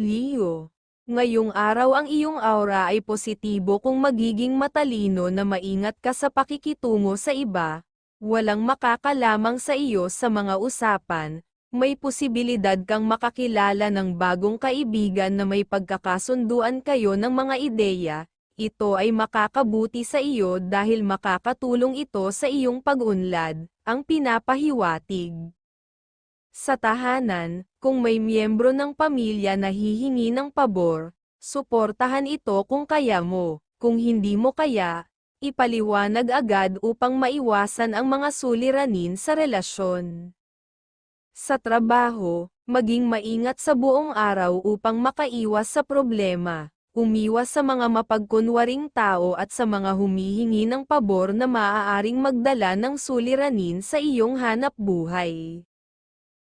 Leo. Ngayong araw ang iyong aura ay positibo kung magiging matalino na maingat ka sa pakikitungo sa iba, walang makakalamang sa iyo sa mga usapan, may posibilidad kang makakilala ng bagong kaibigan na may pagkakasunduan kayo ng mga ideya, ito ay makakabuti sa iyo dahil makakatulong ito sa iyong pag-unlad, ang pinapahiwatig. Sa tahanan, kung may miyembro ng pamilya na hihingi ng pabor, suportahan ito kung kaya mo, kung hindi mo kaya, ipaliwanag agad upang maiwasan ang mga suliranin sa relasyon. Sa trabaho, maging maingat sa buong araw upang makaiwas sa problema, umiwas sa mga mapagkunwaring tao at sa mga humihingi ng pabor na maaaring magdala ng suliranin sa iyong hanap buhay.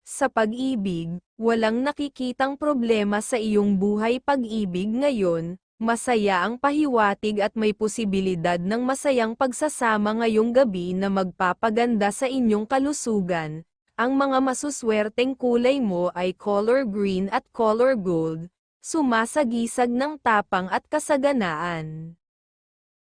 Sa pag-ibig, walang nakikitang problema sa iyong buhay pag-ibig ngayon, masaya ang pahiwatig at may posibilidad ng masayang pagsasama ngayong gabi na magpapaganda sa inyong kalusugan. Ang mga masuswerteng kulay mo ay color green at color gold, sumasagisag ng tapang at kasaganaan.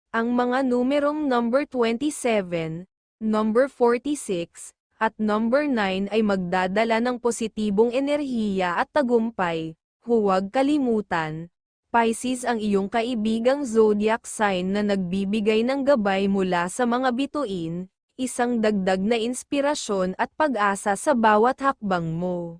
Ang mga numerong number 27, number 46, at number 9 ay magdadala ng positibong enerhiya at tagumpay. Huwag kalimutan, Pisces ang iyong kaibigang zodiac sign na nagbibigay ng gabay mula sa mga bituin, isang dagdag na inspirasyon at pag-asa sa bawat hakbang mo.